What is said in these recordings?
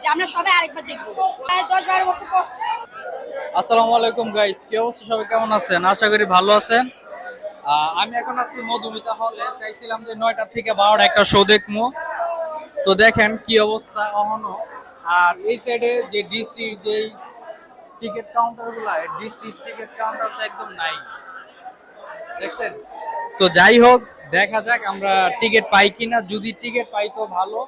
যে আমরা সবাই আরেকবার দেখব। দশ বারো বছর পর। আসসালামু আলাইকুম গাইস কি অবস্থা? সবাই কেমন আছেন? আশা করি ভালো আছেন। আমি এখন আছি মধুমিতা হলে। চাইছিলাম যে নয়টা থেকে বারোটা একটা শো দেখব তো দেখেন কি অবস্থা আর এই সাইডে যে ডিসি যে টিকিট কাউন্টারগুলা ডিসি টিকিট কাউন্টার একদম নাই। দেখছেন? তো যাই হোক, দেখা যাক আমরা টিকিট পাই কিনা। যদি টিকিট পাই তো ভালো।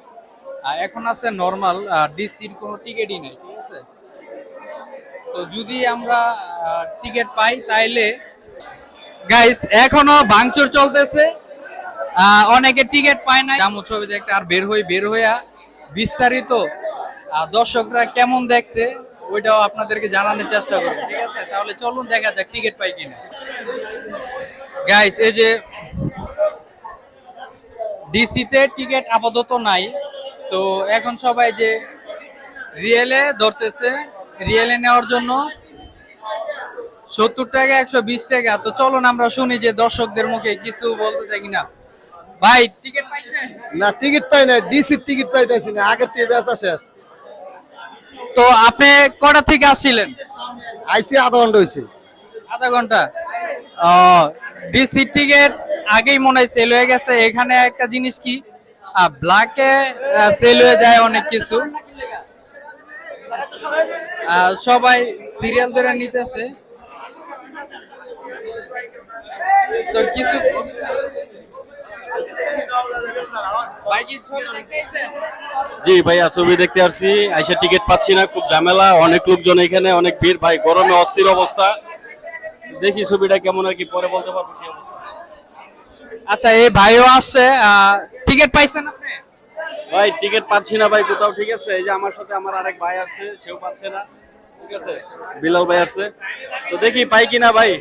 এখন আছে নর্মাল ডিসির কোনো টিকিটই নেই, ঠিক আছে? তো যদি আমরা টিকিট পাই, তাইলে গাইস এখনও ভাঙচুর চলতেছে। অনেকে টিকিট পায় না জামু ছবি দেখতে আর বের হই, বের হইয়া বিস্তারিত দর্শকরা কেমন দেখছে, ওইটাও আপনাদেরকে জানানোর চেষ্টা করব, ঠিক আছে? তাহলে চলুন, দেখা যাক টিকিট পাই কিনা। গাইস এই যে ডিসিতে টিকিট আপাতত নাই। তো এখন সবাই যে রিয়েলে ধরতেছে রিয়েলে নেওয়ার জন্য সত্তর টাকা একশো বিশ টাকা। তো চলুন আমরা শুনি যে দর্শকদের মুখে কিছু বলতে চাই কিনা। ভাই টিকিট পাইছেন? না টিকিট পাই না ডিসির টিকিট পাইতেছি না আগের থেকে বেচা শেষ। তো আপনি কটা থেকে আসছিলেন? আইসি আধা ঘণ্টা হয়েছে আধা ঘণ্টা? ও ডিসি টিকিট আগেই মনে হয় সেল হয়ে গেছে। এখানে একটা জিনিস কি? ব্ল্যাকে সেল হয়ে যায় অনেক কিছু। সবাই সিরিয়াল ধরে নিতেছে। তো কিছু? জি, ভাইয়া, ছবি দেখতে আসছি। আইসা টিকিট পাচ্ছি না, খুব ঝামেলা। অনেক লোকজন এখানে, অনেক ভিড়। ভাই, গরমে অস্থির অবস্থা। দেখি ছবিটা কেমন আর কি, পরে বলতে পারব কি অবস্থা। আচ্ছা এই ভাইও আসছে টিকিট পাইছেন আপনি? ভাই টিকিট পাচ্ছি না ভাই কোথাও ঠিক আছে? এই যে আমার সাথে আমার আরেক ভাই আসছে সেও পাচ্ছে না ঠিক আছে? বিলাল ভাই আসছে। তো দেখি পাই কিনা ভাই?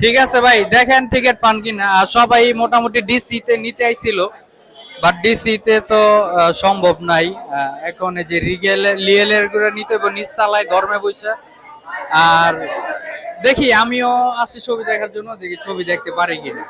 ঠিক আছে ভাই দেখেন টিকিট পান কিনা। আর সবাই মোটামুটি ডিসি তে নিতে আইছিল বাট ডিসি তে তো সম্ভব নাই। এখন এই যে রিগেল লিয়েলেরগুলো নিতে হবে নিচতলায় গরমে বসে আর দেখি আমিও আছি ছবি দেখার জন্য দেখি ছবি দেখতে পারি কিনা